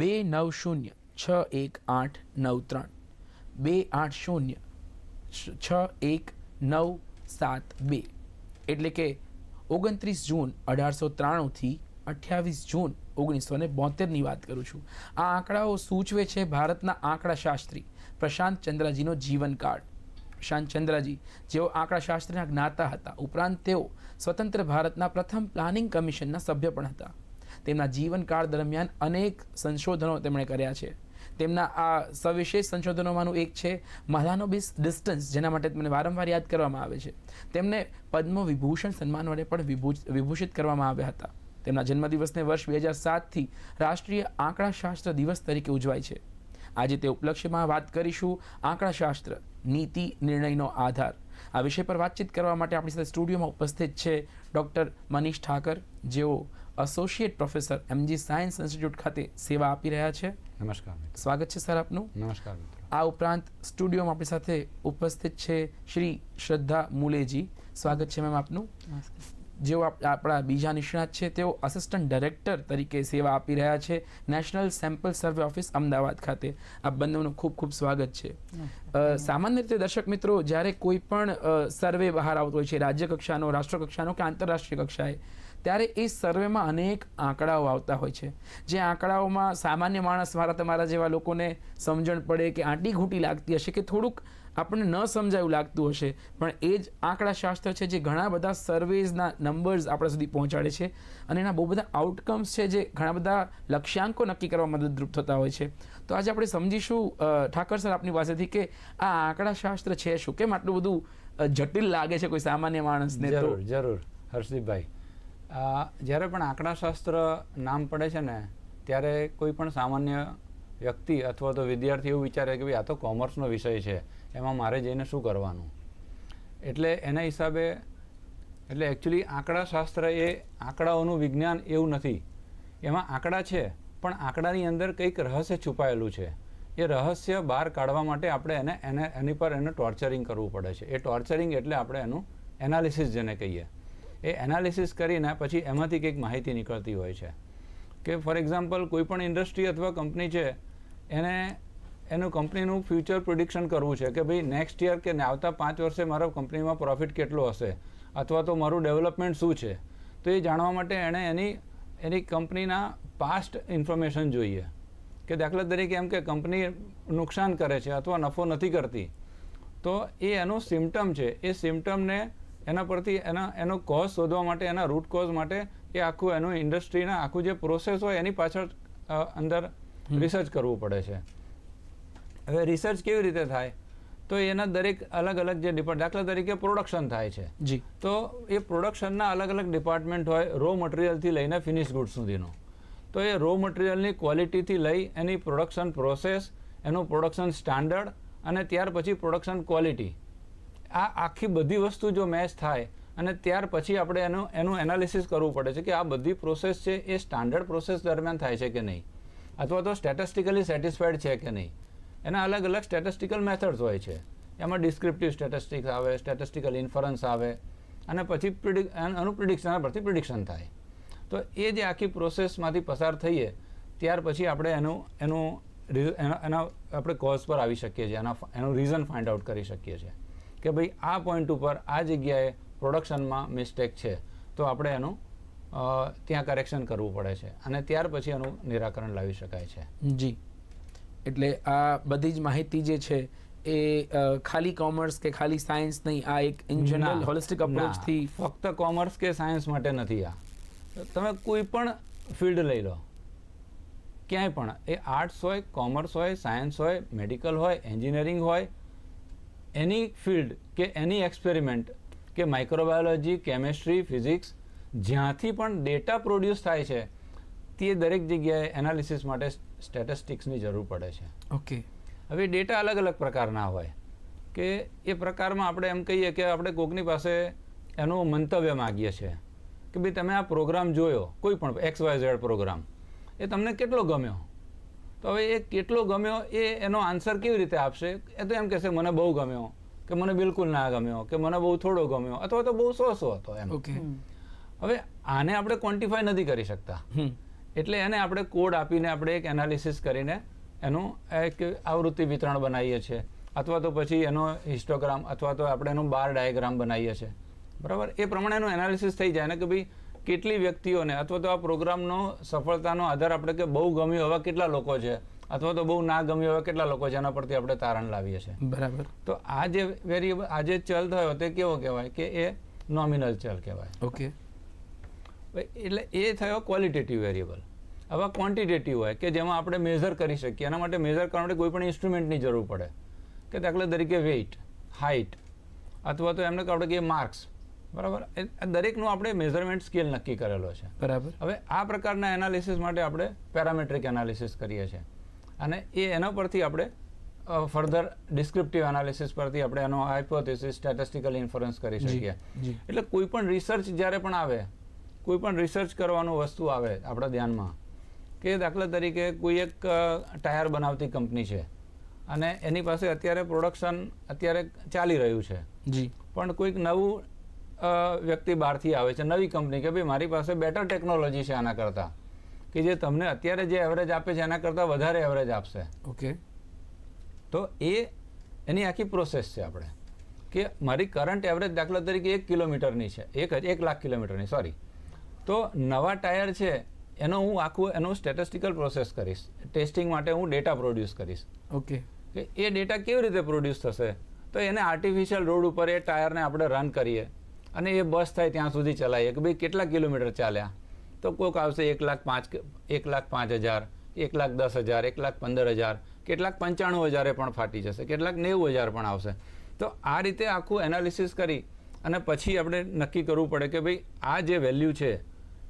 બે નવ શૂન્ય છ એક આઠ નવ ત્રણ બે આઠ શૂન્ય છ એક નવ સાત બે એટલે કે ઓગણત્રીસ જૂન અઢારસો ત્રાણુંથી અઠ્યાવીસ જૂન ઓગણીસો ને બોતેરની વાત કરું છું. આ આંકડાઓ સૂચવે છે ભારતના આંકડાશાસ્ત્રી પ્રશાંત ચંદ્રાજીનો જીવનકાળ પ્રશાંત ચંદ્રાજી જેઓ આંકડાશાસ્ત્રના જ્ઞાતા હતા, ઉપરાંત તેઓ સ્વતંત્ર ભારતના પ્રથમ પ્લાનિંગ કમિશનના સભ્ય પણ હતા. તેમના જીવનકાળ દરમિયાન અનેક સંશોધનો તેમણે કર્યા છે. તેમના આ સવિશેષ સંશોધનોમાંનું એક છે મહલાનોબિસ ડિસ્ટન્સ, જેના માટે તમને વારંવાર યાદ કરવામાં આવે છે. તેમને પદ્મ વિભૂષણ સન્માન વડે પણ વિભૂષિત કરવામાં આવ્યા હતા. તેમના જન્મદિવસને વર્ષ બે હજાર સાતથી રાષ્ટ્રીય આંકડાશાસ્ત્ર દિવસ તરીકે ઉજવાય છે. આજે તે ઉપલક્ષ્યમાં વાત કરીશું આંકડાશાસ્ત્ર, નીતિ, નિર્ણયનો આધાર. આ વિષય પર વાતચીત કરવા માટે આપણી સાથે સ્ટુડિયોમાં ઉપસ્થિત છે ડૉક્ટર મનીષ ઠાકર, જેઓ associate professor M G science institute ખાતે સેવા આપી રહ્યા છે. નમસ્કાર સ્વાગત છે સર આપનું. નમસ્કાર મિત્રો. આ ઉપરાંત સ્ટુડિયોમાં આપણી સાથે ઉપસ્થિત છે શ્રી શ્રદ્ધા મુલેજી. સ્વાગત છે મેમ આપનું. જેઓ આપણા બીજા નિષ્ણાત છે તેઓ અસિસ્ટન્ટ ડાયરેક્ટર તરીકે સેવા આપી રહ્યા છે national sample survey office Ahmedabad ખાતે. આ બંનેનું ખૂબ ખૂબ સ્વાગત છે. અ, સામાન્ય રીતે દર્શક મિત્રો જ્યારે કોઈ પણ સર્વે બહાર આવતો હોય છે રાજ્ય કક્ષાનો રાષ્ટ્ર કક્ષાનો કે આંતરરાષ્ટ્રીય કક્ષાએ ત્યારે એ સર્વેમાં અનેક આંકડાઓ આવતા હોય છે. જે આંકડાઓમાં સામાન્ય માણસ મારા તમારા જેવા લોકોને સમજણ પડે કે આંટી ઘૂંટી લાગતી હશે કે થોડુંક આપણને ન સમજાયું લાગતું હશે. પણ એ જ આંકડાશાસ્ત્ર છે જે ઘણા બધા સર્વેઝના નંબર્સ આપણા સુધી પહોંચાડે છે અને એના બહુ બધા આઉટકમ્સ છે જે ઘણા બધા લક્ષ્યાંકો નક્કી કરવા મદદરૂપ થતા હોય છે. તો આજે આપણે સમજીશું ઠાકર સર આપની પાસેથી કે આ આંકડાશાસ્ત્ર છે શું? કેમ આટલું બધું જટિલ લાગે છે કોઈ સામાન્ય માણસને જરૂર જરૂર. હર્ષદીપભાઈ જ્યારે પણ આંકડાશાસ્ત્ર નામ પડે છે ને, ત્યારે કોઈ પણ સામાન્ય વ્યક્તિ અથવા તો વિદ્યાર્થી એવું વિચારે કે ભાઈ આ તો કોમર્સનો વિષય છે, એમાં મારે જઈને શું કરવાનું? એટલે એના હિસાબે, એટલે એકચ્યુઅલી આંકડાશાસ્ત્ર એ આંકડાઓનું વિજ્ઞાન એવું નથી. એમાં આંકડા છે, પણ આંકડાની અંદર કંઈક રહસ્ય છુપાયેલું છે. એ રહસ્ય બહાર કાઢવા માટે આપણે એને એને, એની પર એને ટોર્ચરિંગ કરવું પડે છે. એ ટોર્ચરિંગ એટલે આપણે એનું એનાલિસિસ જેને કહીએ. એ એનાલિસિસ કરીને પછી એમાંથી કંઈક માહિતી નીકળતી હોય છે. કે ફોર એક્ઝામ્પલ કોઈ પણ ઇન્ડસ્ટ્રી અથવા કંપની છે, એને, એનું કંપનીનું ફ્યુચર પ્રિડિક્શન કરવું છે કે ભાઈ નેક્સ્ટ યર કે આવતા પાંચ વર્ષે મારા કંપનીમાં પ્રોફિટ કેટલો હશે? અથવા તો મારું ડેવલપમેન્ટ શું છે? તો એ જાણવા માટે એણે એની એની કંપનીના પાસ્ટ ઇન્ફોર્મેશન જોઈએ. કે દાખલા તરીકે એમ કે કંપની નુકસાન કરે છે અથવા નફો નથી કરતી. તો એ એનું સિમ્ટમ છે. એ સિમ્ટમને એના પરથી એના એનો કોઝ શોધવા માટે એના રૂટ કોઝ માટે એ આખું એનું ઇન્ડસ્ટ્રીના આખું જે પ્રોસેસ હોય એની પાછળ અંદર રિસર્ચ કરવું પડે છે. હવે રિસર્ચ કેવી રીતે થાય? તો એના દરેક અલગ અલગ જે ડિપાર્ટ દાખલા તરીકે પ્રોડક્શન થાય છે. જી. તો એ પ્રોડક્શનના અલગ અલગ ડિપાર્ટમેન્ટ હોય રો મટીરિયલથી લઈને ફિનિશ ગુડ સુધીનો. તો એ રો મટીરિયલની ક્વોલિટીથી લઈ એની પ્રોડક્શન પ્રોસેસ એનું પ્રોડક્શન સ્ટાન્ડર્ડ અને ત્યાર પછી પ્રોડક્શન ક્વોલિટી આ આખી બધી વસ્તુ જો મેચ થાય અને ત્યાર પછી આપણે એનું એનું એનાલિસિસ કરવું પડે છે કે આ બધી પ્રોસેસ છે એ સ્ટાન્ડર્ડ પ્રોસેસ દરમિયાન થાય છે કે નહીં? અથવા તો સ્ટેટિસ્ટિકલી સેટિસ્ફાઈડ છે કે નહીં? એના અલગ અલગ સ્ટેટિસ્ટિકલ મેથડ્સ હોય છે. એમાં ડિસ્ક્રિપ્ટિવ સ્ટેટિસ્ટિક્સ આવે સ્ટેટિસ્ટિકલ ઇન્ફરન્સ આવે અને પછી પ્રિડિક એનું પ્રિડિક્શન પરથી પ્રિડિક્શન થાય. તો એ જે આખી પ્રોસેસમાંથી પસાર થઈએ, ત્યાર પછી આપણે એનું, એના એના આપણે કોઝ પર આવી શકીએ છીએ, એના, એનું રીઝન ફાઇન્ડ આઉટ કરી શકીએ છીએ. કે ભાઈ આ પોઈન્ટ ઉપર આ જગ્યાએ પ્રોડક્શનમાં મિસ્ટેક છે તો આપણે એનું ત્યાં કરેક્શન કરવું પડે છે. અને ત્યાર પછી એનું નિરાકરણ લાવી શકાય છે. જી. એટલે આ બધી જ માહિતી જે છે એ ખાલી કોમર્સ કે ખાલી સાયન્સ નહીં આ એક ઇન જનરલ હોલિસ્ટિક. અપ્રોચથી ફક્ત કોમર્સ કે સાયન્સ માટે નથી આ. તમે કોઈ પણ ફિલ્ડ લઈ લો ક્યાંય પણ એ આર્ટ્સ હોય કોમર્સ હોય સાયન્સ હોય મેડિકલ હોય એન્જિનિયરિંગ હોય એની ફિલ્ડ કે એની એક્સપેરિમેન્ટ કે માઇક્રોબાયોલોજી કેમેસ્ટ્રી ફિઝિક્સ જ્યાંથી પણ ડેટા પ્રોડ્યુસ થાય છે તે દરેક જગ્યાએ એનાલિસિસ માટે સ્ટેટિસ્ટિક્સની જરૂર પડે છે. ઓકે. હવે ડેટા અલગ અલગ પ્રકારના હોય કે એ પ્રકારમાં આપણે એમ કહીએ કે આપણે કોકની પાસે એનું મંતવ્ય માગીએ છીએ કે ભાઈ તમે આ પ્રોગ્રામ જોયો કોઈ પણ એક્સ વાય ઝેડ પ્રોગ્રામ એ તમને કેટલો ગમ્યો? તો હવે એ કેટલો ગમ્યો એ એનો આન્સર કેવી રીતે આપશે? એ તો એમ કહેશે મને બહુ ગમ્યો. કે મને બિલકુલ ના ગમ્યો. કે મને બહુ થોડો ગમ્યો. અથવા તો બહુ સો સો હતો એમ ઓકે. હવે આને આપણે ક્વોન્ટિફાય નથી કરી શકતા. એટલે એને આપણે કોડ આપીને આપણે એક એનાલિસિસ કરીને એનું એક આવૃત્તિ વિતરણ બનાવીએ છીએ. અથવા તો પછી એનો હિસ્ટોગ્રામ અથવા તો આપણે એનું બાર ડાયાગ્રામ બનાવીએ છીએ. બરાબર? એ પ્રમાણે એનું એનાલિસિસ થઈ જાય ને કે ભાઈ કેટલી વ્યક્તિઓને અથવા તો આ પ્રોગ્રામનો સફળતાનો આધાર આપણે કે બહુ ગમ્યું એવા કેટલા લોકો છે અથવા તો બહુ ના ગમ્યું એવા કેટલા લોકો છે એના પરથી આપણે તારણ લાવીએ છીએ. બરાબર. તો આ જે વેરિયેબલ આ જે ચલ થયો તે કેવો કહેવાય કે એ નોમિનલ ચલ કહેવાય. ઓકે. એટલે એ થયો ક્વોલિટેટિવ વેરિયેબલ હવે ક્વોન્ટિટેટિવ હોય કે જેમાં આપણે મેઝર કરી શકીએ એના માટે મેઝર કરવા માટે કોઈ પણ ઇન્સ્ટ્રુમેન્ટની જરૂર પડે. કે દાખલા તરીકે વેઇટ હાઇટ અથવા તો એમને આપણે કહીએ માર્ક્સ બરાબર? દરેકનું આપણે મેઝરમેન્ટ સ્કેલ નક્કી કરેલો છે. બરાબર. હવે આ પ્રકારના એનાલિસિસ માટે આપણે પેરામેટ્રિક એનાલિસિસ કરીએ છીએ. અને એ એના પરથી આપણે ફર્ધર ડિસ્ક્રિપ્ટિવ એનાલિસિસ પરથી આપણે એનો હાઇપોથેસિસ સ્ટેટિસ્ટિકલ ઇન્ફરન્સ કરી શકીએ. એટલે કોઈ પણ રિસર્ચ જ્યારે પણ આવે કોઈ પણ રિસર્ચ કરવાનું વસ્તુ આવે આપણા ધ્યાનમાં કે દાખલા તરીકે કોઈ એક ટાયર બનાવતી કંપની છે અને એની પાસે અત્યારે પ્રોડક્શન અત્યારે ચાલી રહ્યું છે. જી. પણ કોઈક નવું વ્યક્તિ બહારથી આવે છે. નવી કંપની કે ભાઈ મારી પાસે બેટર ટેકનોલોજી છે આના કરતાં. કે જે તમને અત્યારે જે એવરેજ આપે છે એના કરતાં વધારે એવરેજ આપશે. ઓકે તો એ એની આખી પ્રોસેસ છે આપણે. કે મારી કરંટ એવરેજ દાખલા તરીકે એક કિલોમીટરની છે. એક એક લાખ કિલોમીટરની સોરી તો નવા ટાયર છે એનો હું આખું એનું સ્ટેટિસ્ટિકલ પ્રોસેસ કરીશ. ટેસ્ટિંગ માટે હું ડેટા પ્રોડ્યુસ કરીશ. ઓકે કે એ ડેટા કેવી રીતે પ્રોડ્યુસ થશે? તો એને આર્ટિફિશિયલ રોડ ઉપર એ ટાયરને આપણે રન કરીએ. અને એ બસ થાય ત્યાં સુધી ચલાવીએ કે ભાઈ કેટલા કિલોમીટર ચાલ્યા? તો કોઈક આવશે એક લાખ પાંચ એક લાખ પાંચ હજાર, એક લાખ દસ હજાર, એક લાખ પંદર હજાર, કેટલાક પંચાણું હજારે પણ ફાટી જશે, કેટલાક નેવું હજાર પણ આવશે. તો આ રીતે આખું એનાલિસિસ કરી અને પછી આપણે નક્કી કરવું પડે કે ભાઈ આ જે વેલ્યુ છે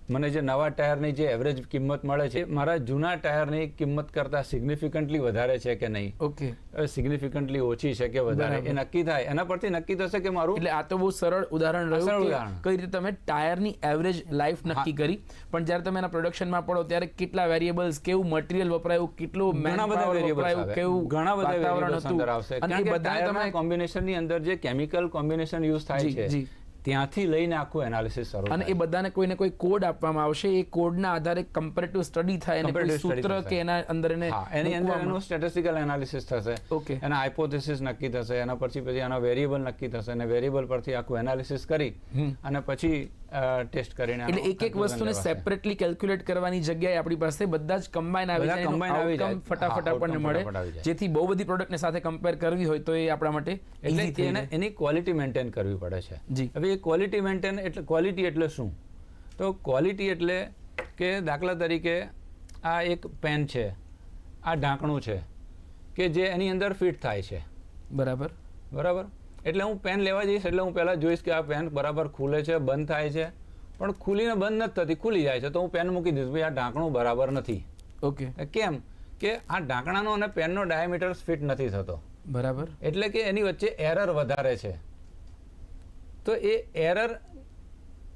મને જે નવા ટાયરની જે એવરેજ કિંમત મળે છે મારા જૂના ટાયરની કિંમત કરતાં સિગ્નિફિકન્ટલી વધારે છે કે નહીં? ઓકે સિગ્નિફિકન્ટલી ઓછી છે કે વધારે? એ નક્કી થાય. એના પરથી નક્કી થશે કે મારું એટલે આ તો બહુ સરળ ઉદાહરણ રહ્યું ઉદાહરણ. કઈ રીતે તમે ટાયરની એવરેજ લાઈફ નક્કી કરી. પણ જ્યારે તમે એના પ્રોડક્શનમાં પડો ત્યારે કેટલા વેરિયેબલ્સ કેવું મટીરિયલ વપરાયું કેટલું ઘણા બધા વપરાયું કેવું ઘણા બધા વેરિયેબલ્સ અંદર આવશે. અને કારણ કે બધા તમે કોમ્બિનેશનની અંદર જે કેમિકલ કોમ્બિનેશન યુઝ થાય છે. ત્યાંથી લઈને આખું એનાલિસિસ શરૂ અને એ બધાને કોઈને કોઈ કોડ આપવામાં આવશે. એ કોડના આધારે કમ્પેરેટિવ સ્ટડી થાય અને કોઈ સૂત્ર કે એના અંદર એને એની અંદર એનું સ્ટેટિસ્ટિકલ એનાલિસિસ થશે. ઓકે એના હાઇપોથેસિસ નક્કી થશે. એના પછી પછી એના વેરિયેબલ નક્કી થશે. અને વેરિયેબલ પરથી આખું એનાલિસિસ કરી અને પછી ટેસ્ટ કરીને એટલે એક એક વસ્તુને સેપરેટલી કેલ્ક્યુલેટ કરવાની જગ્યાએ આપણી પાસે બધા જ કમ્બાઈન આવી જાય કમ્બાઈન આવી જાય. ફટાફટ આપણને મળે. જેથી બહુ બધી પ્રોડક્ટને સાથે કમ્પેર કરવી હોય તો એ આપણા માટે એટલે એને એની ક્વોલિટી મેન્ટેન કરવી પડે છે. જી. હવે એ ક્વોલિટી મેન્ટેન એટલે ક્વોલિટી એટલે શું? તો ક્વોલિટી એટલે કે દાખલા તરીકે આ એક પેન છે આ ઢાંકણું છે કે જે એની અંદર ફિટ થાય છે. બરાબર. બરાબર? એટલે હું પેન લેવા જઈશ એટલે હું પહેલાં જોઈશ કે આ પેન બરાબર ખુલે છે બંધ થાય છે. પણ ખુલીને બંધ નથી થતી ખુલી જાય છે. તો હું પેન મૂકી દઈશ ભાઈ આ ઢાંકણું બરાબર નથી. ઓકે. કેમ? કે આ ઢાંકણાનો અને પેનનો ડાયામીટર ફિટ નથી થતો. બરાબર. એટલે કે એની વચ્ચે એરર વધારે છે. તો એ એરર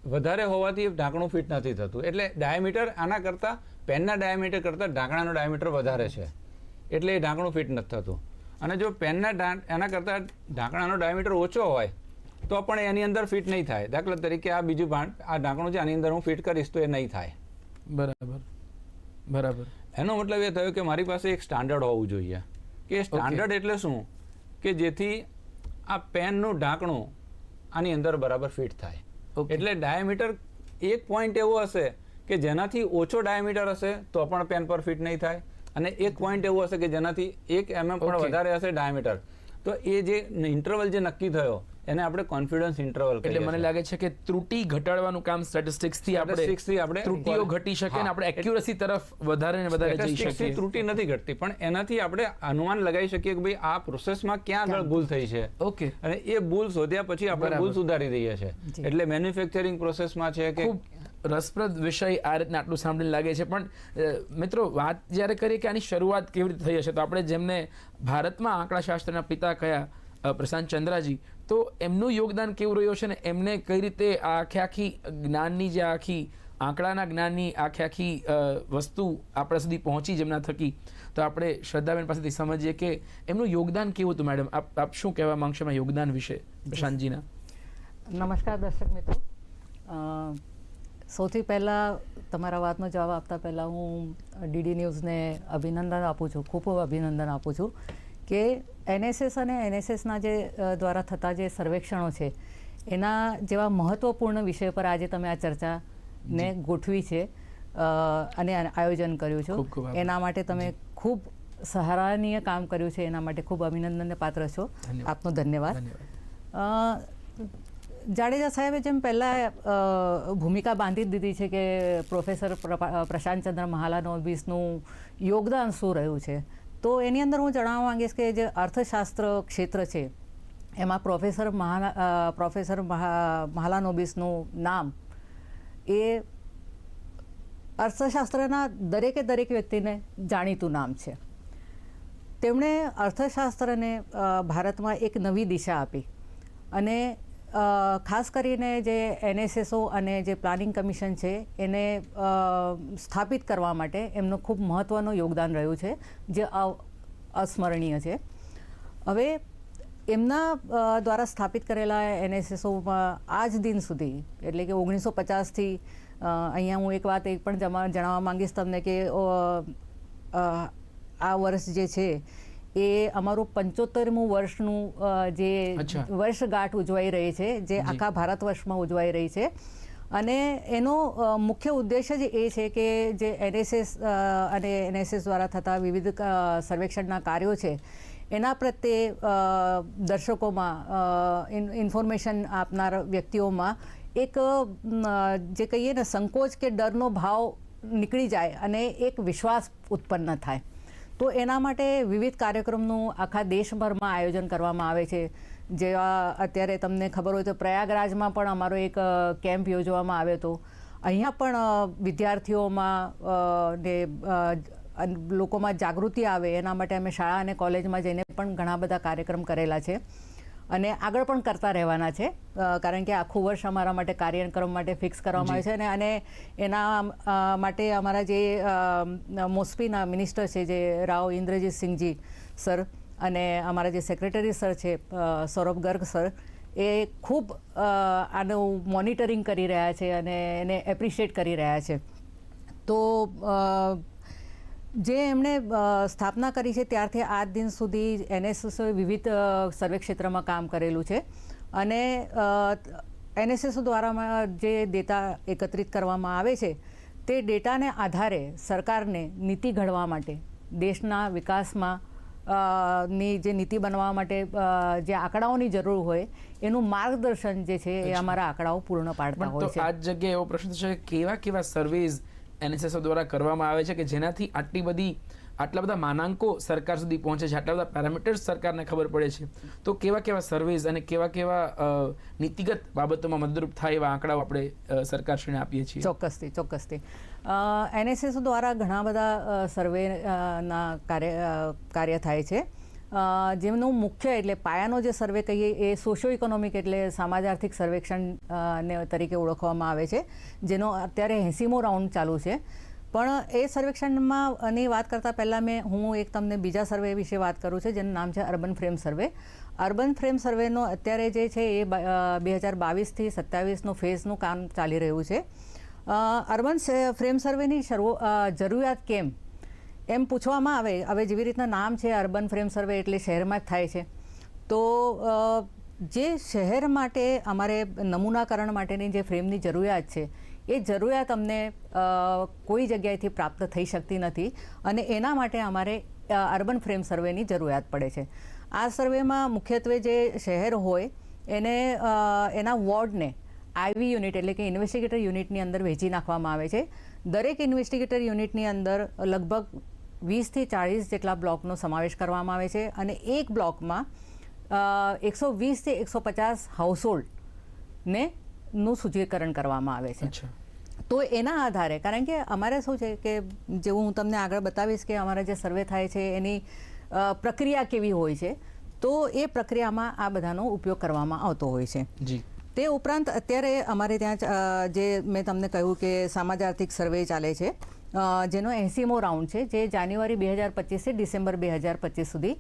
વધારે હોવાથી ઢાંકણું ફિટ નથી થતું. એટલે ડાયામીટર આના કરતાં પેનના ડાયામીટર કરતાં ઢાંકણાનો ડાયામીટર વધારે છે. એટલે એ ઢાંકણું ફિટ નથી થતું. અને જો પેનના એના કરતાં ઢાંકણાનો ડાયામીટર ઓછો હોય તો પણ એની અંદર ફિટ નહીં થાય. દાખલા તરીકે આ બીજું ભાંડ આ ઢાંકણું છે આની અંદર હું ફિટ કરીશ તો એ નહીં થાય. બરાબર. બરાબર. એનો મતલબ એ થયો કે મારી પાસે એક સ્ટાન્ડર્ડ હોવું જોઈએ. કે સ્ટાન્ડર્ડ એટલે શું? કે જેથી આ પેનનું ઢાંકણું આની અંદર બરાબર ફિટ થાય. એટલે ડાયામીટર એક પોઈન્ટ એવો હશે કે જેનાથી ઓછો ડાયામીટર હશે તો પણ પેન પર ફિટ નહીં થાય. અને એક પોઈન્ટ એવો હશે કે જેનાથી એક એમએમ પણ વધારે હશે ડાયામીટર તો એ જે ઇન્ટરવલ જે નક્કી થયો એને આપણે કોન્ફિડન્સ ઇન્ટરવલ એટલે મને લાગે છે કે ત્રુટી ઘટાડવાનું કામ સ્ટેટિસ્ટિક્સથી આપણે સ્ટેટિસ્ટિક્સથી આપણે ત્રુટીઓ ઘટી શકે અને આપણે એક્યુરસી તરફ વધારે ને વધારે જઈ શકીએ. ત્રુટિ નથી ઘટતી પણ એનાથી આપણે અનુમાન લગાવી શકીએ કે ભાઈ આ પ્રોસેસમાં ક્યાં આગળ ભૂલ થઈ છે. ઓકે અને એ ભૂલ શોધ્યા પછી આપણે ભૂલ સુધારી દઈએ છે એટલે મેન્યુફેક્ચરિંગ પ્રોસેસમાં છે કે રસપ્રદ વિષય આ રીતના આટલું સાંભળીને લાગે છે. પણ મિત્રો વાત જ્યારે કરીએ કે આની શરૂઆત કેવી રીતે થઈ હશે તો આપણે જેમને ભારતમાં આંકડાશાસ્ત્રના પિતા કયા પ્રશાંત ચંદ્રાજી તો એમનું યોગદાન કેવું રહ્યું છે ને એમને કઈ રીતે આ આખે આખી જ્ઞાનની જે આખી આંકડાના જ્ઞાનની આખી આખી વસ્તુ આપણા સુધી પહોંચી જેમના થકી તો આપણે શ્રદ્ધાબેન પાસેથી સમજીએ કે એમનું યોગદાન કેવું હતું મેડમ? આપ આપ શું કહેવા માંગશો યોગદાન વિશે પ્રશાંતજીના? નમસ્કાર દર્શક મિત્રો. સૌથી પહેલાં તમારા વાતનો જવાબ આપતા પહેલાં હું ડીડી ન્યૂઝને અભિનંદન આપું છું ખૂબ ખૂબ અભિનંદન આપું છું કે એનએસએસ અને એનએસએસના જે દ્વારા થતા જે સર્વેક્ષણો છે એના જેવા મહત્ત્વપૂર્ણ વિષય પર આજે તમે આ ચર્ચાને ગોઠવી છે અને આયોજન કર્યું છું. એના માટે તમે ખૂબ સહારાનીય કામ કર્યું છે એના માટે ખૂબ અભિનંદનને પાત્ર છો. આપનો ધન્યવાદ. જાડેજા સાહેબે જેમ પહેલાં ભૂમિકા બાંધી દીધી છે કે પ્રોફેસર પ્રપા- પ્રશાંતચંદ્ર મહાલાનોબિસનું યોગદાન શું રહ્યું છે? તો એની અંદર હું જણાવવા માંગીશ કે જે અર્થશાસ્ત્ર ક્ષેત્ર છે, એમાં પ્રોફેસર મહાલા પ્રોફેસર મહા મહાલાનોબિસનું નામ એ અર્થશાસ્ત્રના દરેકે દરેક વ્યક્તિને જાણીતું નામ છે. તેમણે અર્થશાસ્ત્રને ભારતમાં એક નવી દિશા આપી અને ખાસ કરીને જે એનએસએસઓ અને જે પ્લાનિંગ કમિશન છે, એને સ્થાપિત કરવા માટે એમનું ખૂબ મહત્ત્વનું યોગદાન રહ્યું છે, જે અસ્મરણીય છે. હવે એમના દ્વારા સ્થાપિત કરેલા એનએસએસઓમાં આજ દિન સુધી, એટલે કે ઓગણીસો પચાસથી અહીંયા હું એક વાત એ પણ જણાવવા માંગીશ તમને કે આ વર્ષ જે છે એ અમારું પંચોતેરમું વર્ષનું જે વર્ષગાંઠ ઉજવાઈ રહી છે જે આખા ભારત વર્ષમાં ઉજવાઈ રહી છે. અને એનો મુખ્ય ઉદ્દેશ્ય જ એ છે કે જે એનએસએસ અને એનએસએસ દ્વારા થતા વિવિધ સર્વેક્ષણના કાર્યો છે એના પ્રત્યે દર્શકોમાં ઇન- ઇન્ફોર્મેશન આપનાર વ્યક્તિઓમાં એક જે કહીએ ને સંકોચ કે ડરનો ભાવ નીકળી જાય અને એક વિશ્વાસ ઉત્પન્ન થાય. તો એના માટે વિવિધ કાર્યક્રમનું આખા દેશભરમાં આયોજન કરવામાં આવે છે. જેવા અત્યારે તમને ખબર હોય તો પ્રયાગરાજમાં પણ અમારો એક કેમ્પ યોજવામાં આવ્યો હતો. અહીંયા પણ વિદ્યાર્થીઓમાં ને લોકોમાં જાગૃતિ આવે. એના માટે અમે શાળા અને કોલેજમાં જઈને પણ ઘણા બધા કાર્યક્રમ કરેલા છે. અને આગળ પણ કરતા રહેવાના છે. કારણ કે આખું વર્ષ અમારા માટે કાર્યક્રમ માટે ફિક્સ કરવામાં આવે છે અને અને એના માટે અમારા જે મોસ્પીના મિનિસ્ટર છે જે રાવ ઇન્દ્રજીત સિંહજી સર અને અમારા જે સેક્રેટરી સર છે સૌરભ ગર્ગ સર એ ખૂબ આનું મોનિટરિંગ કરી રહ્યા છે અને એને એપ્રિશિએટ કરી રહ્યા છે. તો જે એમણે સ્થાપના કરી છે ત્યારથી આજ દિન સુધી એનએસએસ વિવિધ સર્વે ક્ષેત્રમાં કામ કરેલું છે. અને એનએસએસ દ્વારા જે ડેટા એકત્રિત કરવામાં આવે છે તે ડેટાને આધારે સરકારને નીતિ ઘડવા માટે દેશના વિકાસમાં ની જે નીતિ બનવા માટે જે આંકડાઓની જરૂર હોય એનું માર્ગદર્શન જે છે એ અમારા આંકડાઓ પૂર્ણ પાડતા હોય છે. આ જગ્યાએ એવો પ્રશ્ન છે કેવા કેવા સર્વેઝ એનએસએસઓ દ્વારા કરવામાં આવે છે કે જેનાથી આટલી બધી, આટલા બધા માનાંકો સરકાર સુધી પહોંચે છે, આટલા બધા પેરામીટર્સ સરકારને ખબર પડે છે. તો કેવા કેવા સર્વેઝ અને કેવા કેવા નીતિગત બાબતોમાં મદદરૂપ થાય એવા આંકડાઓ આપણે સરકારશ્રીને આપીએ છીએ. ચોક્કસથી ચોક્કસથી. એનએસએસ દ્વારા ઘણા બધા સર્વેના કાર્ય કાર્ય થાય છે. જેમનું મુખ્ય એટલે પાયાનો જે સર્વે કહીએ એ સોશિયો ઇકોનોમિક એટલે સામાજ આર્થિક સર્વેક્ષણ ને તરીકે ઓળખવામાં આવે છે, જેનો અત્યારે એંસીમો રાઉન્ડ ચાલુ છે. પણ એ સર્વેક્ષણમાં ની વાત કરતાં પહેલાં મેં, હું એક તમને બીજા સર્વે વિશે વાત કરું છું, જેનું નામ છે urban frame survey. Urban frame સર્વેનો અત્યારે જે છે એ બે હજાર બાવીસથી સત્યાવીસનું ફેઝનું કામ ચાલી રહ્યું છે. અર્બન ફ્રેમ સર્વેની શરૂ જરૂરિયાત કેમ? એમ પૂછવામાં આવે, હવે જેવી રીતના નામ છે અર્બન ફ્રેમ સર્વે એટલે શહેરમાં જ થાય છે. તો જે શહેર માટે અમારે નમૂનાકરણ માટેની જે ફ્રેમની જરૂરિયાત છે, એ જરૂરિયાત અમને કોઈ જગ્યાએથી પ્રાપ્ત થઈ શકતી નથી અને એના માટે અમારે અર્બન ફ્રેમ સર્વેની જરૂરિયાત પડે છે. આ સર્વેમાં મુખ્યત્વે જે શહેર હોય, એને એના વોર્ડને આઈવી યુનિટ એટલે કે ઇન્વેસ્ટિગેટર યુનિટની અંદર વહેંચી નાખવામાં આવે છે. દરેક ઇન્વેસ્ટિગેટર યુનિટની અંદર લગભગ વીસથી ચાળીસ જેટલા બ્લોકનો સમાવેશ કરવામાં આવે છે અને એક બ્લોકમાં એકસો વીસથી એકસો પચાસ હાઉસહોલ્ડને નું સૂચીકરણ કરવામાં આવે છે. તો એના આધારે કારણ કે અમારે શું છે કે જેવું હું તમને આગળ બતાવીશ કે અમારા જે સર્વે થાય છે એની પ્રક્રિયા કેવી હોય છે તો એ પ્રક્રિયામાં આ બધાનો ઉપયોગ કરવામાં આવતો હોય છે. જી. તે ઉપરાંત અત્યારે અમારે ત્યાં જે મેં તમને કહ્યું કે સમાજ આર્થિક સર્વે ચાલે છે જેનો એંસીમો રાઉન્ડ છે, જે જાન્યુઆરી બે હજાર પચીસથી ડિસેમ્બર બે હજાર પચીસ સુધી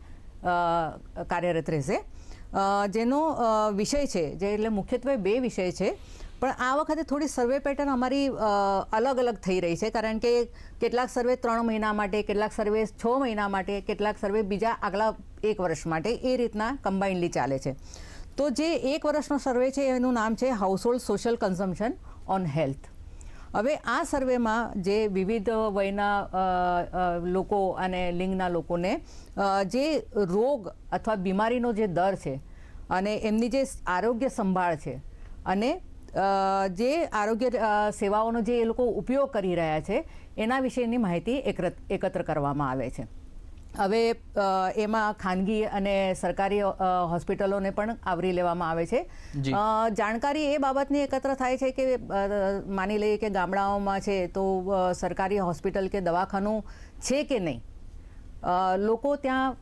કાર્યરત રહેશે. જેનો વિષય છે, જે એટલે મુખ્યત્વે બે વિષય છે, પણ આ વખતે થોડી સર્વે પેટર્ન અમારી અલગ અલગ થઈ રહી છે, કારણ કે કેટલાક સર્વે ત્રણ મહિના માટે, કેટલાક સર્વે છ મહિના માટે, કેટલાક સર્વે બીજા આગલા એક વર્ષ માટે એ રીતના કમ્બાઇન્ડલી ચાલે છે. તો જે એક વર્ષનો સર્વે છે, એનું નામ છે household social consumption on health હવે આ સર્વેમાં જે વિવિધ વયના લોકો અને લિંગના લોકોને જે રોગ અથવા બીમારીનો જે દર છે અને એમની જે આરોગ્ય સંભાળ છે અને જે આરોગ્ય સેવાઓનો જે એ લોકો ઉપયોગ કરી રહ્યા છે, એના વિશેની માહિતી એકત્ર એકત્ર કરવામાં આવે છે. હવે એમાં ખાનગી અને સરકારી હોસ્પિટલોને પણ આવરી લેવામાં આવે છે. જાણકારી એ બાબતની એકત્ર થાય છે કે માની લઈએ કે ગામડાઓમાં છે તો સરકારી હોસ્પિટલ કે દવાખાનું છે કે નહીં? લોકો ત્યાં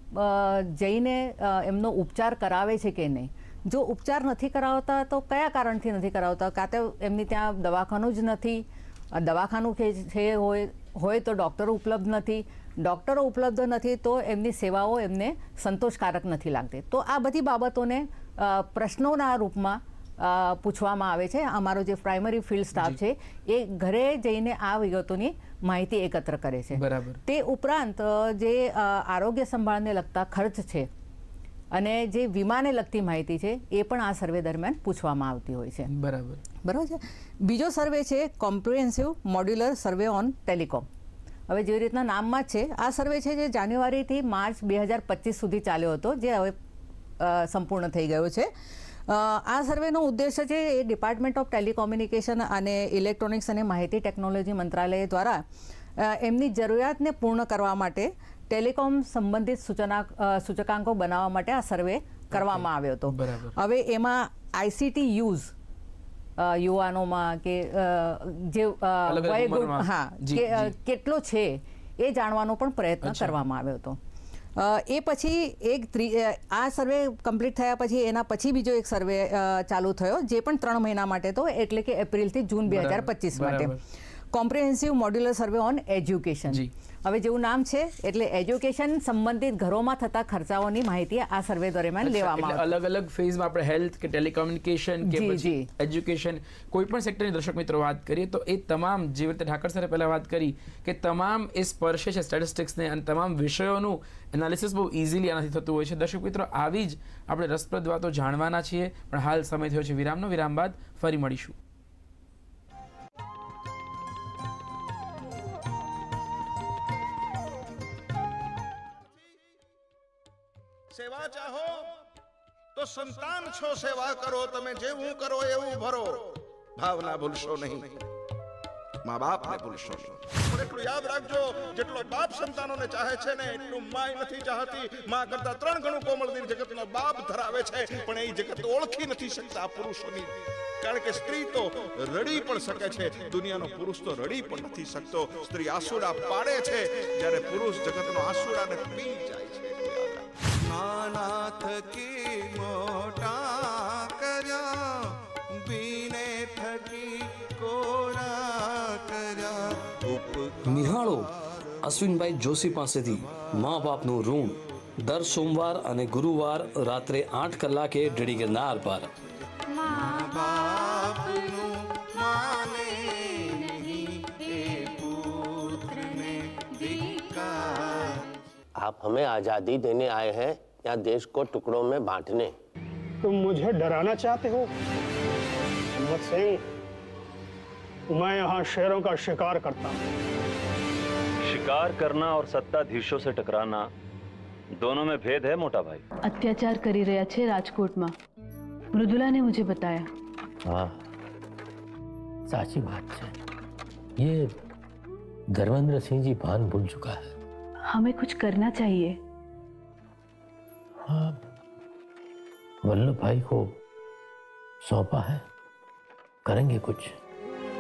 જઈને એમનો ઉપચાર કરાવે છે કે નહીં? જો ઉપચાર નથી કરાવતા તો કયા કારણથી નથી કરાવતા? કાં તો એમની ત્યાં દવાખાનું જ નથી. દવાખાનું છે હોય હોય તો ડૉક્ટરો ઉપલબ્ધ નથી. ડૉક્ટરો ઉપલબ્ધ નથી તો એમની સેવાઓ એમને સંતોષકારક નથી લાગતી. તો આ બધી બાબતોને પ્રશ્નોના રૂપમાં પૂછવામાં આવે છે. અમારો જે પ્રાઇમરી ફિલ્ડ સ્ટાફ છે એ ઘરે જઈને આ વિગતોની માહિતી એકત્ર કરે છે. બરાબર. તે ઉપરાંત જે આરોગ્ય સંભાળને લગતા ખર્ચ છે અને જે વીમાને લગતી માહિતી છે એ પણ આ સર્વે દરમિયાન પૂછવામાં આવતી હોય છે. બરાબર. બરાબર છે? બીજો સર્વે છે comprehensive modular survey on telecom. હવે જેવી રીતના નામમાં જ છે આ સર્વે છે જે જાન્યુઆરીથી માર્ચ બે હજાર પચીસ સુધી ચાલ્યો હતો જે હવે સંપૂર્ણ થઈ ગયો છે. આ સર્વેનો ઉદ્દેશ્ય છે એ ડિપાર્ટમેન્ટ ઓફ ટેલિકોમ્યુનિકેશન અને ઇલેક્ટ્રોનિક્સ અને માહિતી ટેકનોલોજી મંત્રાલય દ્વારા એમની જરૂરિયાતને પૂર્ણ કરવા માટે ટેલિકોમ સંબંધિત સૂચના સૂચકાંકો બનાવવા માટે આ સર્વે કરવામાં આવ્યો હતો. હવે એમાં આઈસીટી યુઝ યુવાનોમાં કે જે વયગુણ- હા. કેટલો છે એ જાણવાનો પણ પ્રયત્ન કરવામાં આવ્યો હતો એ પછી એક ત્રી- આ સર્વે કમ્પ્લીટ થયા પછી એના પછી બીજો એક સર્વે ચાલુ થયો જે પણ ત્રણ મહિના માટે તો એટલે કે એપ્રિલથી જૂન બે હજાર પચીસ માટે. Comprehensive modular survey on education જી. હવે જેવું નામ છે એટલે એજ્યુકેશન સંબંધિત ઘરોમાં થતા ખર્ચાઓની માહિતી આ સર્વે દરમિયાન લેવામાં આવે અલગ અલગ ફેઝમાં આપણે હેલ્થ કે ટેલિકોમ્યુનિકેશન કે પછી એજ્યુકેશન કોઈ પણ સેક્ટરની દર્શક મિત્રો વાત કરીએ તો એ તમામ જેવી રીતે ઠાકર સરે પહેલાં વાત કરી કે તમામ એ સ્પર્શે છે સ્ટેટિસ્ટિક્સને અને તમામ વિષયોનું એનાલિસિસ બહુ ઇઝીલી આનાથી થતું હોય છે. દર્શક મિત્રો આવી જ આપણે રસપ્રદ વાતો જાણવાના છીએ પણ હાલ સમય થયો છે વિરામનો. વિરામ બાદ ફરી મળીશું. તો સંતાન છો, સેવા કરો, તમે જેવું કરો, એવું ભરો. ભાવના ભૂલશો નહીં. મા બાપને ભૂલશો નહીં. એટલું યાદ રાખજો, જેટલો બાપ સંતાનોને ચાહે છે ને, એટલું માય નથી ચાહતી. માં કરતા ત્રણ ગણું કોમળ દિલ જગતનો બાપ ધરાવે છે, પણ એ જગત ઓળખી નથી શકતા પુરુષોની. કારણ કે સ્ત્રી તો રડી પણ શકે છે, દુનિયાનો પુરુષ તો રડી પણ નથી શકતો. સ્ત્રી આસુડા પાડે છે, જ્યારે પુરુષ જગતનો આસુડાને પી જાય છે. એટલું યાદ રાખજો. નાના થકી મોટા કર્યા બીને થકી કોરા કર્યા નિહાળો અશ્વિનભાઈ જોશી પાસેથી મા બાપનું ઋણ દર સોમવાર અને ગુરુવાર રાત્રે આઠ કલાકે ઢળી ગિરનાર પર બાપનું માને आप हमें आज़ादी देने आए हैं या देश को टुकड़ों में बांटने? तुम मुझे डराना चाहते हो? हिम्मत सिंह। मैं यहाँ शेरों का शिकार करता हूँ। शिकार करना और सत्ताधीशों से टकराना दोनों में भेद है मोटा भाई। अत्याचार કરી राजकोट में। मृदुला ने मुझे बताया। हाँ। साची बात है। ये धर्मेंद्र सिंह जी भान भूल चुका है। हमें कुछ करना चाहिए। हाँ। वल्लभ भाई को सौंपा है। करेंगे कुछ।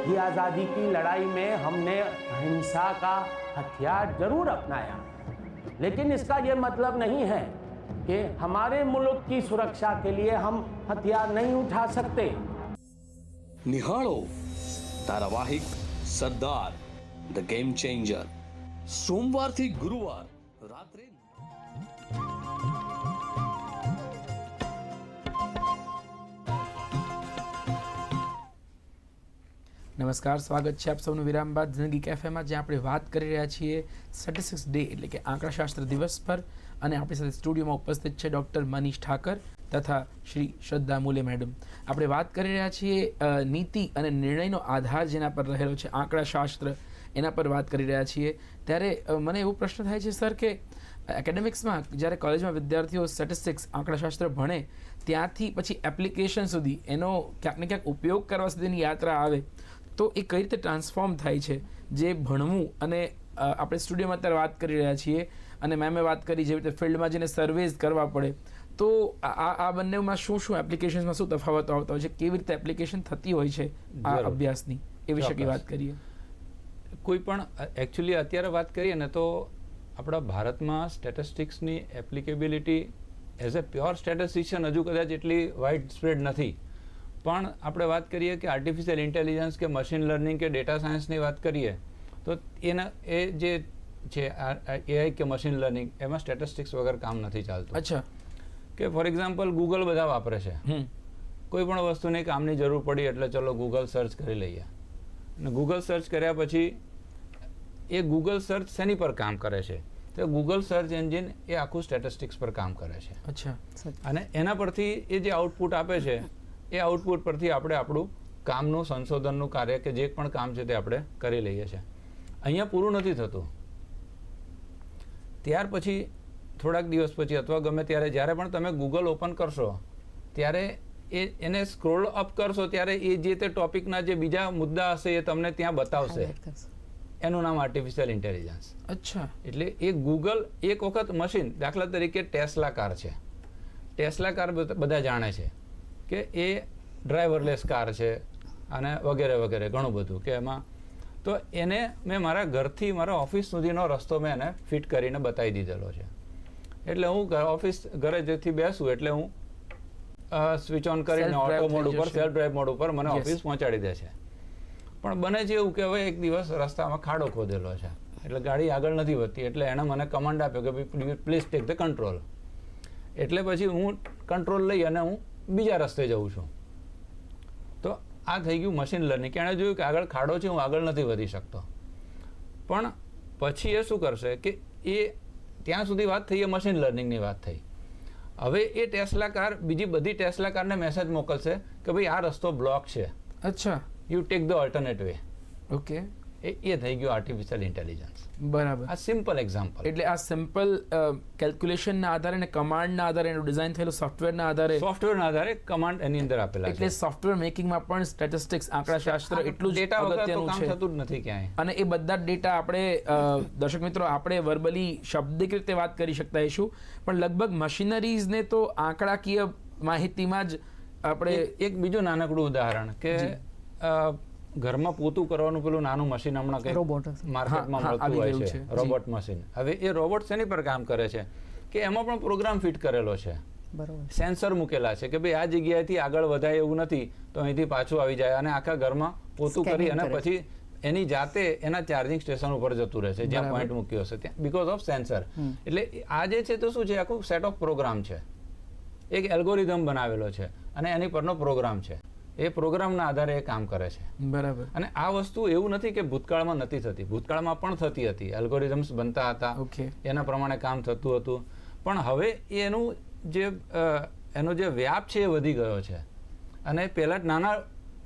ये आज़ादी की लड़ाई में हमने अहिंसा का हथियार ज़रूर अपनाया। लेकिन इसका यह मतलब नहीं है कि हमारे मुल्क की सुरक्षा के लिए हम हथियार नहीं उठा सकते। निहारो धारावाहिक सरदार द गेम चेंजर। સોમવારથી ગુરુવાર, રાત્રે નમસ્કાર, સ્વાગત છે આપ સૌનું વિરામ બાદ જિંદગી કેફેમાં, જ્યાં આપણે વાત કરી રહ્યા છીએ સ્ટેટિસ્ટિક્સ ડે એટલે કે આંકડાશાસ્ત્ર દિવસ પર. અને આપણી સાથે સ્ટુડિયોમાં ઉપસ્થિત છે ડૉક્ટર મનીષ ઠાકર તથા શ્રી શ્રદ્ધા મુલે મેડમ. આપણે વાત કરી રહ્યા છીએ નીતિ અને નિર્ણયનો આધાર જેના પર રહેલો છે આંકડાશાસ્ત્ર. એના પર વાત કરી રહ્યા છીએ. ત્યારે મને એવો પ્રશ્ન થાય છે સર કે એકેડેમિક્સમાં જ્યારે કોલેજમાં વિદ્યાર્થીઓ સ્ટેટિસ્ટિક્સ આંકડાશાસ્ત્ર ભણે ત્યાંથી પછી એપ્લિકેશન સુધી એનો ક્યાંક ને ક્યાંક ઉપયોગ કરવા સુધીની યાત્રા આવે તો એ કઈ રીતે ટ્રાન્સફોર્મ થાય છે? જે ભણવું અને આપણે સ્ટુડિયોમાં અત્યારે વાત કરી રહ્યા છીએ અને મેમે વાત કરી જેવી રીતે ફિલ્ડમાં જઈને સર્વેઝ કરવા પડે તો આ આ- બંનેમાં શું શું એપ્લિકેશન્સમાં શું તફાવતો આવતા હોય છે? કેવી રીતે એપ્લિકેશન થતી હોય છે આ અભ્યાસની? એ વિશે વાત કરીએ. કોઈ પણ એકચ્યુઅલી અત્યારે વાત કરીએ ને તો આપણા ભારતમાં સ્ટેટિસ્ટિક્સની એપ્લિકેબિલિટી એઝ એ પ્યોર સ્ટેટિસ્ટિશિયન હજુ કદાચ એટલી વાઇડ સ્પ્રેડ નથી. પણ આપણે વાત કરીએ કે આર્ટિફિશિયલ ઇન્ટેલિજન્સ કે મશીન લર્નિંગ કે ડેટા સાયન્સની વાત કરીએ તો એના એ જે છે એઆઈ કે મશીન લર્નિંગ એમાં સ્ટેટિસ્ટિક્સ વગર કામ નથી ચાલતું. અચ્છા. કે ફોર એક્ઝામ્પલ ગૂગલ બધા વાપરે છે. કોઈ પણ વસ્તુની કામની જરૂર પડી એટલે ચલો ગૂગલ સર્ચ કરી લઈએ. અને ગૂગલ સર્ચ કર્યા પછી એ ગૂગલ સર્ચ શેની પર કામ કરે છે? તો ગૂગલ સર્ચ એન્જિન એ આખું સ્ટેટિસ્ટિક્સ પર કામ કરે છે. અચ્છા. અને એના પરથી એ જે આઉટપુટ આપે છે એ આઉટપુટ પરથી આપણે આપણું કામનું સંશોધનનું કાર્ય કે જે પણ કામ છે તે આપણે કરી લઈએ છીએ. અહીંયા પૂરું નથી થતું. ત્યાર પછી થોડાક દિવસ પછી અથવા ગમે ત્યારે જ્યારે પણ તમે ગૂગલ ઓપન કરશો ત્યારે એ એને સ્ક્રોલ અપ કરશો ત્યારે એ જે તે ટોપિકના જે બીજા મુદ્દા હશે એ તમને ત્યાં બતાવશે. એનું નામ આર્ટિફિશિયલ ઇન્ટેલિજન્સ અચ્છા. એટલે એ ગૂગલ એક વખત મશીન દાખલા તરીકે ટેસ્લા કાર છે. ટેસ્લા કાર બધ- જાણે છે કે એ ડ્રાઈવરલેસ કાર છે અને વગેરે વગેરે ઘણું બધું કે એમાં. તો એને મેં મારા ઘરથી મારા ઓફિસ સુધીનો રસ્તો મેં એને ફિટ કરીને બતાવી દીધેલો છે. એટલે હું ઓફિસ ઘરે જેથી બેસું એટલે હું સ્વિચ ઓન કરીને ઓટો મોડ ઉપર. સેલ્ફ ડ્રાઈવ મોડ ઉપર મને ઓફિસ પહોંચાડી દે છે. પણ બને છે એવું કે હવે એક દિવસ રસ્તામાં ખાડો ખોદેલો છે. એટલે ગાડી આગળ નથી વધતી, એટલે એણે મને કમાન્ડ આપ્યો કે ભાઈ પ્લીઝ ટેક ધ કંટ્રોલ એટલે પછી હું કંટ્રોલ લઈ અને હું બીજા રસ્તે જઉં છું. તો આ થઈ ગયું મશીન લર્નિંગ કે એણે જોયું કે આગળ ખાડો છે, હું આગળ નથી વધી શકતો. પણ પછી એ શું કરશે કે એ ત્યાં સુધી વાત થઈ, એ મશીન લર્નિંગની વાત થઈ. હવે એ ટેસ્લા કાર બીજી બધી ટેસ્લા કારને મેસેજ મોકલશે કે ભાઈ આ રસ્તો બ્લોક છે. અચ્છા. You take the alternate way okay એ એ થઈ ગયું આર્ટિફિશિયલ ઇન્ટેલિજન્સ બરાબર. આ સિમ્પલ એક્ઝામ્પલ એટલે આ સિમ્પલ કેલ્ક્યુલેશનના આધારે અને કમાન્ડના આધારે એનું ડિઝાઇન થયેલું સોફ્ટવેરના આધારે સોફ્ટવેરના આધારે કમાન્ડ એની અંદર આપેલા એટલે સોફ્ટવેર મેકિંગમાં પણ સ્ટેટિસ્ટિક્સ આંકડાશાસ્ત્ર એટલું જ અગત્યનું છે. થતું જ નથી ક્યાંય. અને એ બધા જ ડેટા આપણે દર્શક મિત્રો આપણે વર્બલી શબ્દિક રીતે વાત કરી શકતા હશું પણ લગભગ મશીનરીઝને તો આંકડાકીય માહિતીમાં જ આપણે એક- બીજું નાનકડું ઉદાહરણ કે ઘરમાં પોતું કરવાનું પેલું નાનું મશીન હમણાં કંઈક રોબોટ માર્કેટમાં મળતું હોય છે. રોબોટ મશીન હવે એ રોબોટ શેની પર કામ કરે છે? કે એમાં પણ પ્રોગ્રામ ફિટ કરેલો છે. બરોબર. સેન્સર મૂકેલા છે કે ભાઈ આ જગ્યાએથી આગળ વધાય એવું નથી તો અહીંથી પાછું આવી જાય અને આખા ઘરમાં પોતું કરી અને પછી એની જાતે એના ચાર્જિંગ સ્ટેશન ઉપર જતું રહેશે જ્યાં. પોઈન્ટ મૂક્યો હશે ત્યાં બીકોઝ ઓફ સેન્સર એટલે આ જે છે તો શું છે? આખું સેટ ઓફ પ્રોગ્રામ છે. એક એલ્ગોરિધમ બનાવેલો છે અને એની પરનો પ્રોગ્રામ છે. એ પ્રોગ્રામના આધારે એ કામ કરે છે. બરાબર. અને આ વસ્તુ એવું નથી કે ભૂતકાળમાં નથી થતી. ભૂતકાળમાં પણ થતી હતી. એલ્ગોરિધમ્સ બનતા હતા. ઓકે. એના પ્રમાણે કામ થતું હતું. પણ હવે એનું જે એનો જે વ્યાપ છે એ વધી ગયો છે. અને પહેલાં જ નાના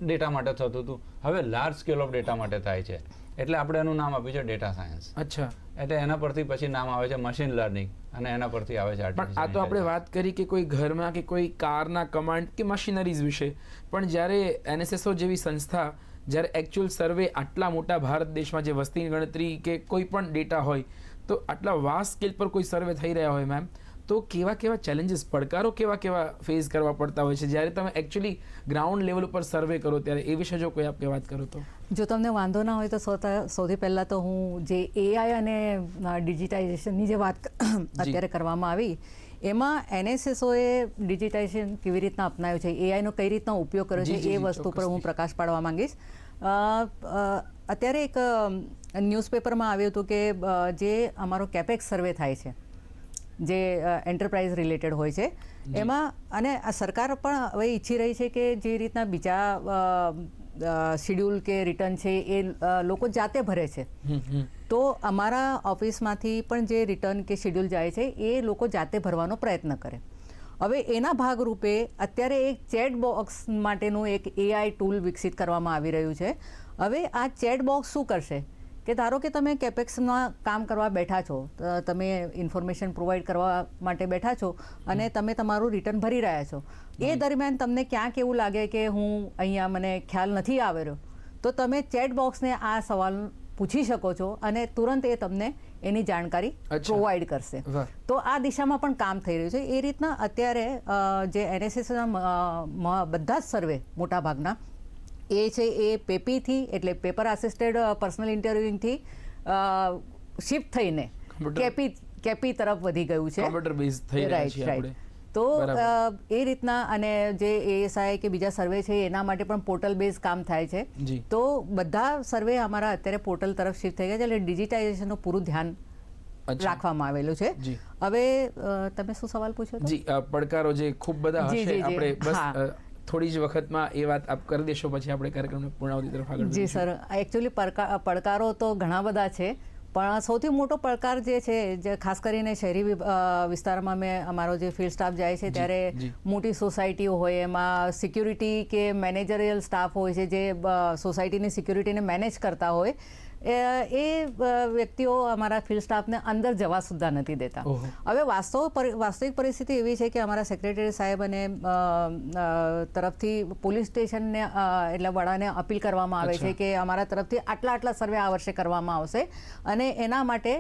ડેટા માટે થતું હતું. હવે લાર્જ સ્કેલ ઓફ ડેટા માટે થાય છે. એટલે આપણે એનું નામ આપ્યું છે ડેટા સાયન્સ અચ્છા. એટલે એના પરથી પછી નામ આવે છે મશીન લર્નિંગ અને એના પરથી આવે છે પણ આ તો આપણે વાત કરી કે કોઈ ઘરમાં કે કોઈ કારના કમાન્ડ કે મશીનરીઝ વિશે. પણ જ્યારે એનએસએસઓ જેવી સંસ્થા જ્યારે એકચ્યુઅલ સર્વે આટલા મોટા ભારત દેશમાં જે વસ્તીની ગણતરી કે કોઈ પણ ડેટા હોય તો આટલા વાસ સ્કેલ પર કોઈ સર્વે થઈ રહ્યા હોય મેમ તો કેવા કેવા ચેલેન્જીસ પડકારો કેવા કેવા ફેસ કરવા પડતા હોય છે? જ્યારે તમે એકચ્યુઅલી ગ્રાઉન્ડ લેવલ ઉપર સર્વે કરો ત્યારે એ વિશે જો કોઈ આપણે વાત કરો તો? જો તમને વાંધો ના હોય તો સૌથી પહેલાં તો હું જે એઆઈ અને ડિજિટાઇઝેશનની જે વાત અત્યારે કરવામાં આવી એમાં એનએસએસઓએ ડિજિટાઇઝેશન કેવી રીતના અપનાવ્યું છે? એઆઈનો કઈ રીતના ઉપયોગ કર્યો છે? એ વસ્તુ પર હું પ્રકાશ પાડવા માંગીશ. અત્યારે એક ન્યૂઝપેપરમાં આવ્યું હતું કે જે અમારો કેપેક્સ સર્વે થાય છે જે એન્ટરપ્રાઇઝ રિલેટેડ હોય છે. એમાં અને આ સરકાર પણ હવે ઈચ્છી રહી છે કે જે રીતના બીજા શિડ્યુલ કે રિટર્ન છે એ લોકો જાતે ભરે છે. તો અમારા ઓફિસમાંથી પણ જે રિટર્ન કે શિડ્યુલ જાય છે એ લોકો જાતે ભરવાનો પ્રયત્ન કરે. હવે એના ભાગરૂપે અત્યારે એક ચેટ બોક્સ માટેનું એક એઆઈ ટૂલ વિકસિત કરવામાં આવી રહ્યું છે. હવે આ ચેટ બોક્સ શું કરશે? કે ધારો કે તમે કેપેક્સમાં કામ કરવા બેઠા છો તમે ઇન્ફોર્મેશન પ્રોવાઈડ કરવા માટે બેઠા છો અને તમે તમારું રિટર્ન ભરી રહ્યા છો. એ દરમિયાન તમને ક્યાંક એવું લાગે કે હું અહીંયા મને ખ્યાલ નથી આવેલો તો તમે ચેટ બોક્સને આ સવાલ પૂછી શકો છો અને તુરંત એ તમને એની જાણકારી. પ્રોવાઈડ કરશે. તો આ દિશામાં પણ કામ થઈ રહ્યું છે. એ રીતના અત્યારે જે એનએસએસના બધા જ સર્વે મોટાભાગના એ છે એ પેપીથી એટલે પેપર આસિસ્ટેડ પર્સનલ ઇન્ટરવ્યુઇંગથી શિફ્ટ થઈને કેપી કેપી તરફ વધી ગયું છે. થઈ રહ્યા Right, આપણે. તો એ રીતના અને જે એએસઆઈ કે બીજા સર્વે છે એના માટે પણ પોર્ટલ બેઝ કામ થાય છે. તો બધા સર્વે અમારા અત્યારે પોર્ટલ તરફ શિફ્ટ થઈ ગયા છે એટલે ડિજિટાઇઝેશનનું પૂરું ધ્યાન રાખવામાં આવેલું છે. હવે તમે શું સવાલ પૂછો જી પડકારો જે ખૂબ બધા હશે. આપણે બસ થોડી જ વખતમાં એ વાત આપ કરી દેશો પછી આપણે કાર્યક્રમને પૂર્ણાવતિ તરફ આગળ જી સર એકચ્યુઅલી પડકારો તો ઘણા બધા છે પણ સૌથી મોટો પડકાર જે છે જે ખાસ કરીને શહેરી વિસ્તારમાં મેં અમારો જે ફિલ્ડ સ્ટાફ જાય છે ત્યારે મોટી સોસાયટીઓ હોય એમાં સિક્યુરિટી કે મેનેજરિયલ સ્ટાફ હોય છે જે સોસાયટીની સિક્યુરિટીને મેનેજ કરતા હોય એ વ્યક્તિઓ અમારા ફિલ્ડ સ્ટાફને અંદર જવા સુદ્ધા નથી દેતા. હવે વાસ્તવ વાસ્તવિક પરિસ્થિતિ એવી છે કે અમારા સેક્રેટરી સાહેબ અને તરફથી પોલીસ સ્ટેશનને એટલે વડાને અપીલ કરવામાં આવે છે કે અમારા તરફથી આટલા આટલા સર્વે આ વર્ષે કરવામાં આવશે અને એના માટે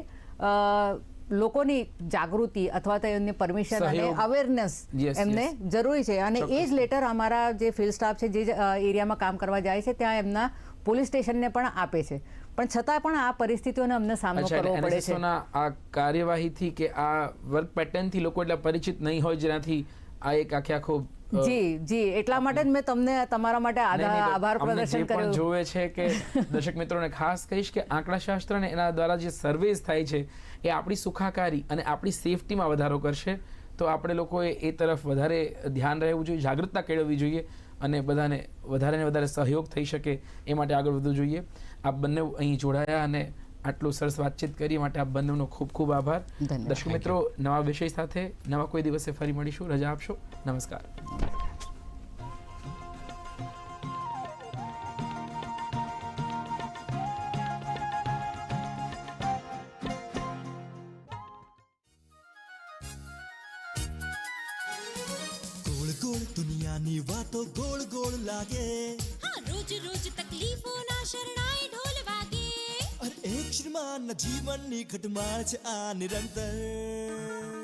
લોકોની જાગૃતિ અથવા તો એમની પરમિશન અને અવેરનેસ એમને જરૂરી છે. અને એ જ લેટર અમારા જે ફિલ્ડ સ્ટાફ છે જે એરિયામાં કામ કરવા જાય છે ત્યાં એમના પોલીસ સ્ટેશનને પણ આપે છે. પણ છતાં પણ આ પરિસ્થિતિઓનો અમને સામનો કરવો પડે છે. આ કાર્યવાહીથી કે આ વર્ક પેટર્નથી લોકો એટલા પરિચિત નહીં હોય જેનાથી આ એક આખે આખો જી જી એટલા માટે મેં તમને તમારા માટે આભાર પ્રદર્શન કર્યું. જોવે છે કે દર્શક મિત્રોને ખાસ કહીશ કે આંકડાશાસ્ત્ર અને એના દ્વારા જે સર્વેસ થાય છે એ આપણી સુખાકારી અને આપણી સેફટીમાં વધારો કરશે. તો આપણે લોકોએ એ તરફ વધારે ધ્યાન રહેવું જોઈએ જાગૃતતા કેળવવી જોઈએ અને બધાને વધારે ને વધારે સહયોગ થઈ શકે એ માટે આગળ વધવું જોઈએ. આપ બંને અહીં જોડાયા અને આટલું સરસ વાતચીત કરી માટે આપ બંનેનો ખૂબ ખૂબ આભાર. દર્શક મિત્રો નવા વિષય સાથે નવા કોઈ દિવસે ફરી મળીશું. રજા આપશો. નમસ્કાર. દુનિયાની વાતો ગોળ ગોળ લાગે. હા રોજ રોજ તકલીફો ના શરણાઈ ઢોલ વાગે. અરે એક શ્રીમાન જીવનની ખટમાળ છે આ નિરંતર